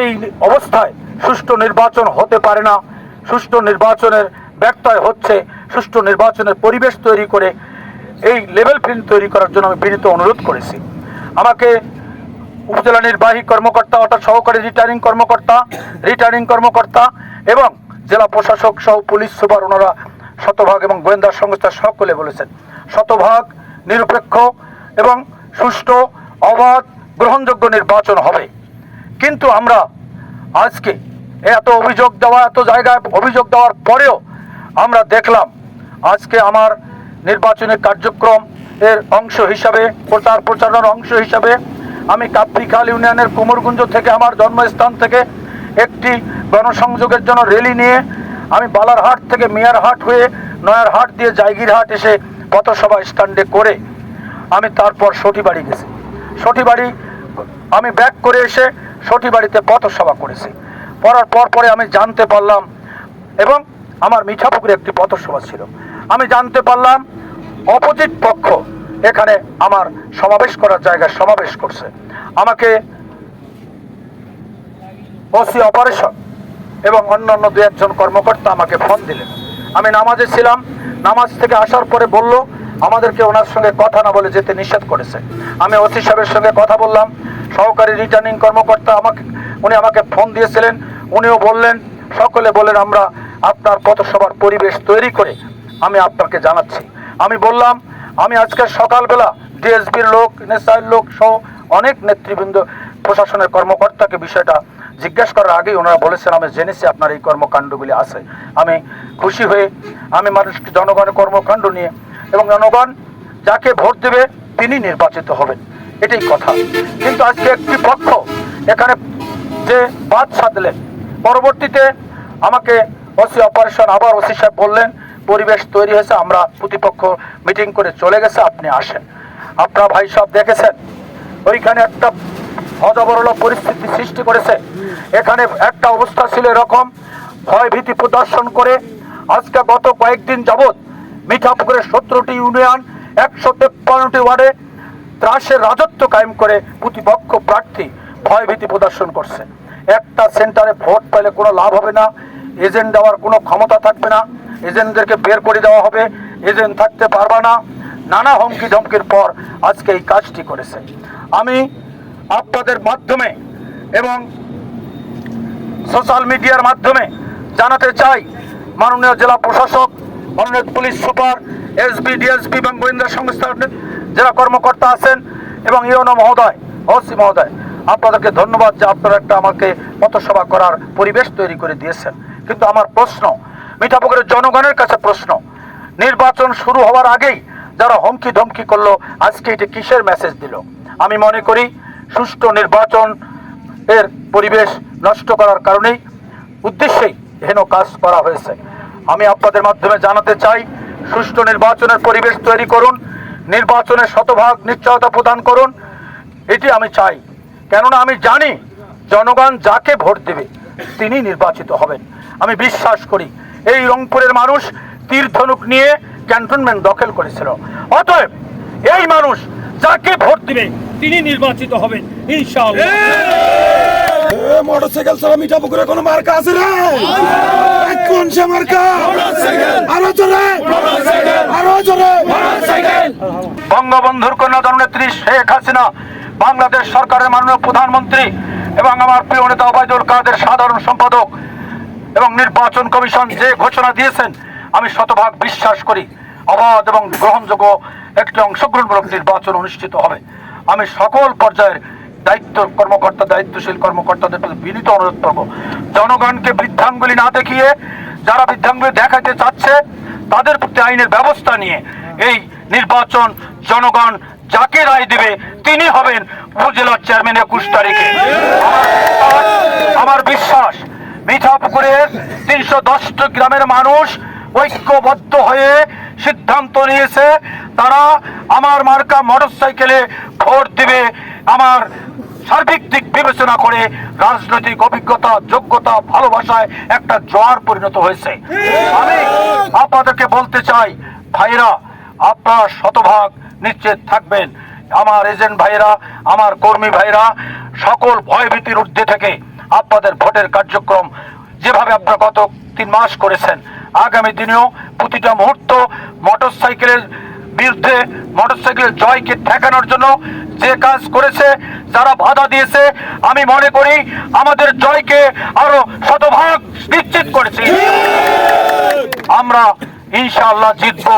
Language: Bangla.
এই অবস্থায় সুষ্ঠু নির্বাচন হতে পারে না। সুষ্ঠু নির্বাচনের ব্যত্যয় হচ্ছে সুষ্ঠু নির্বাচনের পরিবেশ তৈরি করে এই লেভেল ফিল্ড তৈরি করার জন্য আমি বিনীত অনুরোধ করেছি। আমাকে উপজেলা নির্বাহী কর্মকর্তা, অর্থাৎ সহকারী রিটার্নিং কর্মকর্তা রিটার্নিং কর্মকর্তা এবং জেলা প্রশাসক সহ পুলিশ সুপার ওনারা শতভাগ এবং গোয়েন্দা সংস্থা সকলে বলেছেন। শতভাগ, নিরপেক্ষ এবং সুষ্ঠু, অবাধ, গ্রহণযোগ্য নির্বাচন হবে। কিন্তু আমরা আজকে এত অভিযোগ দেওয়া, এত জায়গায় অভিযোগ দেওয়ার পরেও আমরা দেখলাম আজকে আমার নির্বাচনী কার্যক্রম এর অংশ হিসাবে, প্রচার প্রচারণার অংশ হিসাবে আমি কাপ্রিখাল ইউনিয়নের কুমোরগুঞ্জ থেকে আমার জন্মস্থান থেকে একটি গণসংযোগের জন্য র্যালি নিয়ে আমি বালারহাট থেকে মিয়ারহাট হয়ে নয়ারহাট দিয়ে জায়গিরহাট এসে পথসভা স্ট্যান্ডে করে আমি তারপর সঠিবাড়ি গেছি। সঠিবাড়ি আমি ব্যাক করে এসে সঠিবাড়িতে পথসভা করেছি। পড়ার পর পরে আমি জানতে পারলাম এবং আমার মিঠাপুকুরে একটি পথসভা ছিল। আমি জানতে পারলাম অপোজিট পক্ষ এখানে আমার সমাবেশ করার জায়গায় সমাবেশ করছে। আমাকে ওসি অপারেশন এবং অন্যান্য দু একজন কর্মকর্তা আমাকে ফোন দিলেন। আমি নামাজে ছিলাম। নামাজ থেকে আসার পরে বলল আমাদেরকে ওনার সঙ্গে কথা না বলে যেতে নিষেধ করেছে। আমি ওসি সাহেবের সঙ্গে কথা বললাম, সহকারী রিটার্নিং কর্মকর্তা আমাকে উনি আমাকে ফোন দিয়েছিলেন, উনিও বললেন, সকলে বলেন আমরা আপনার পথসভার পরিবেশ তৈরি করে আমি আপনাকে জানাচ্ছি। আমি বললাম, আমি আজকে সকালবেলা ডিএসবির লোক নেসাইল লোক সহ অনেক নেতৃবৃন্দ, প্রশাসনের কর্মকর্তাকে বিষয়টা জিজ্ঞেস করার আগেই ওনারা বলেছেন, আমি জেনেছি আপনার এই কর্মকাণ্ডগুলি আছে। আমি খুশি হয়ে, আমি মানুষকে জনগণের কর্মকাণ্ড নিয়ে এবং জনগণ যাকে ভোট দেবে তিনি নির্বাচিত হবেন। এটাই কথা। কিন্তু আজকে একটি পক্ষ এখানে যে বাদ সাধলেন, পরবর্তীতে আমাকে ওসি অপারেশন আবার ওসি সাহেব বললেন, পরিবেশ তৈরি হয়েছে, আমরা প্রতিপক্ষ মিটিং করে চলে গেছে, আপনি আসেন। আপনারা ভাই সব দেখেছেন? ওইখানে একটা অজবরল পরিস্থিতি সৃষ্টি করেছে। এখানে একটা অবস্থা ছিল এরকম। ভয় ভীতি প্রদর্শন করে আজকে গত কয়েকদিন যাবৎ মিঠাপুকুরের সতেরোটি ইউনিয়ন, একশো তেপ্পান্নটি ওয়ার্ডে ত্রাসের রাজত্ব কায়েম করে প্রতিপক্ষ প্রার্থী ভয়ভীতি প্রদর্শন করছে। একটা সেন্টারে ভোট পেলে কোনো লাভ হবে না, এজেন্ট দেওয়ার কোনো ক্ষমতা থাকবে না, এজেন্টদেরকে বের করে দেওয়া হবে, এজেন্ট থাকতে পারবে না। নানা হুমকি ধমকির পর আজকে এই কাজটি করেছে। আমি আপনাদের মাধ্যমে এবং সোশ্যাল মিডিয়ার মাধ্যমে জানাতে চাই, মাননীয় জেলা প্রশাসক, মাননীয় পুলিশ সুপার এসবি ডিএসপি এবং গোয়েন্দা সংস্থার যারা কর্মকর্তা আছেন, এবং ইউনো মহোদয়, ওসি মহোদয়, আপনাদেরকে ধন্যবাদ যে আপনারা একটা আমাকে পথসভা করার পরিবেশ তৈরি করে দিয়েছেন। কিন্তু আমার প্রশ্ন, মিঠাপুকুরের জনগণের কাছে প্রশ্ন, নির্বাচন শুরু হওয়ার আগেই যারা হুমকি ধমকি করল, আজকে এটি কিসের মেসেজ দিল? আমি মনে করি সুষ্ঠু নির্বাচন এর পরিবেশ নষ্ট করার কারণেই উদ্দেশ্যেই হেন কাজ করা হয়েছে। আমি আপনাদের মাধ্যমে জানাতে চাই, সুষ্ঠু নির্বাচনের পরিবেশ তৈরি করুন নির্বাচনের শতভাগ নিশ্চয়তা প্রদান করুন, এটি আমি চাই। কেননা আমি জানি জনগণ যাকে ভোট দেবে তিনি নির্বাচিত হবেন। আমি বিশ্বাস করি, এই রংপুরের মানুষ তীর ধনুক নিয়ে ক্যান্টনমেন্ট দখল করেছিল। অতএব এই মানুষ যাকে ভোট দিবে তিনি নির্বাচিত হবেন ইনশাআল্লাহ। মোটরসাইকেল ছাড়া মিঠা পুকুরে কোনো মার্কা আছে রে? কোন সে মার্কা? আরও জোরে। আরও জোরে। বঙ্গবন্ধুর কন্যা জননেত্রী শেখ হাসিনা বাংলাদেশ সরকারের মাননীয় প্রধানমন্ত্রী এবং আমার প্রিয় নেতা ওবায়দুল কাদের সাধারণ সম্পাদক এবং নির্বাচন কমিশন যে ঘোষণা দিয়েছেন আমি শতভাগ বিশ্বাস করি। অবাধ এবং গ্রহণযোগ্য একটি অংশগ্রহণমূলক নির্বাচন অনুষ্ঠিত হবে। আমি সকল পর্যায়ের দায়িত্ব কর্মকর্তা, দায়িত্বশীল কর্মকর্তাদের প্রতি বিনীত অনুরোধ করব। জনগণকে বৃদ্ধাঙ্গুলি না দেখিয়ে, যারা বৃদ্ধাঙ্গুলি দেখাতে চাচ্ছে, তাদের প্রতি আইনের ব্যবস্থা নিয়ে এই নির্বাচন জনগণ যাকে রায় দেবে, তিনি হবেন উপজেলার চেয়ারম্যান একুশ তারিখে। আমার বিশ্বাস, মিঠাপুকুরের তিনশো দশটি গ্রামের মানুষ ঐক্যবদ্ধ হয়ে সিদ্ধান্ত নিয়েছে, তারা আমার মার্কা মোটরসাইকেলে ভোট দিবে। আমার সার্বিক দিক বিবেচনা করে রাজনৈতিক অভিজ্ঞতা, যোগ্যতা, ভালোবাসায় একটা জোয়ার পরিণত হয়েছে। আমি আপনাদেরকে বলতে চাই ভাইরা আপনারা শতভাগ নিশ্চিত থাকবেন। আমার এজেন্ট ভাইরা আমার কর্মী ভাইরা সকল ভয়ভীতির ঊর্ধ্বে থেকে আপনাদের ভোটের কার্যক্রম যেভাবে আপনারা গত তিন মাস করেছেন আগামী দিনেও প্রতিটা মুহূর্ত মোটর সাইকেলের বিরুদ্ধে মোটরসাইকেলের জয়কে ঠেকানোর জন্য যে কাজ করেছে যারা বাধা দিয়েছে আমি মনে করি আমাদের জয়কে আরও শতভাগ নিশ্চিত করেছি। আমরা ইনশাআল্লাহ জিতবো।